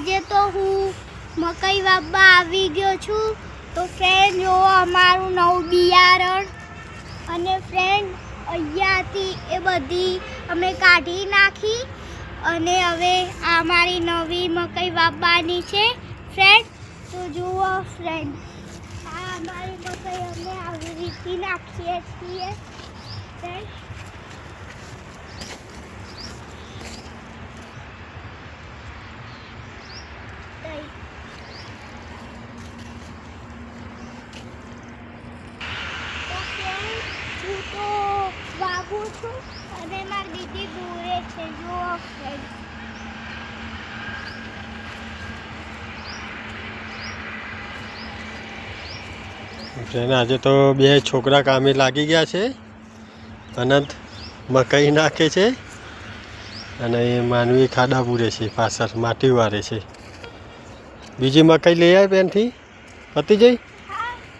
આજે તો હું મકઈ વાવવા આવી ગયો છું. તો ફ્રેન્ડ જોવો અમારું નવું બિયારણ. અને ફ્રેન્ડ અહીંયાથી એ બધી અમે કાઢી નાખી. અને હવે આ મારી નવી મકઈ વાવવાની છે. ફ્રેન્ડ તો જુઓ ફ્રેન્ડ આ અમારી મકઈ અમે આવી રીતે નાખીએ છીએ. ફ્રેન્ડ હું તો વાવું છું અને મારી દીદી દૂરે છે જુઓ ફ્રેન્ડ ફ્રેન્ડ આજે તો બે છોકરા કામે લાગી ગયા છે અનંત મકાઈ નાખે છે અને એ માનવી ખાડા પૂરે છે પાછળ માટી વારે છે. બીજી મકાઈ લઈ આવે બેનથી. પતી જઈ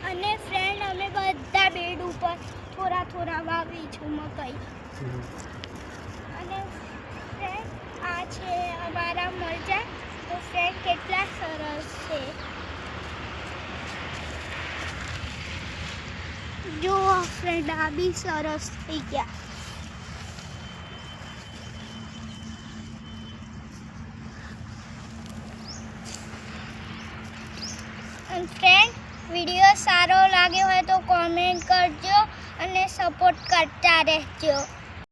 અને ફ્રેન્ડ અમે બધા બેડ ઉપર થોડા થોડા વાવી છું મકઈ. અને ફ્રેન્ડ આ છે અમારા મરચા. તો ફ્રેન્ડ કેટલા સરસ છે. જો ફ્રેન્ડ આ બી સરસ થઈ ગયા. ફ્રેન્ડ વીડિયો સારો લાગ્યો હોય તો કોમેન્ટ કરજો. સપોર્ટ કરતા રહેજો.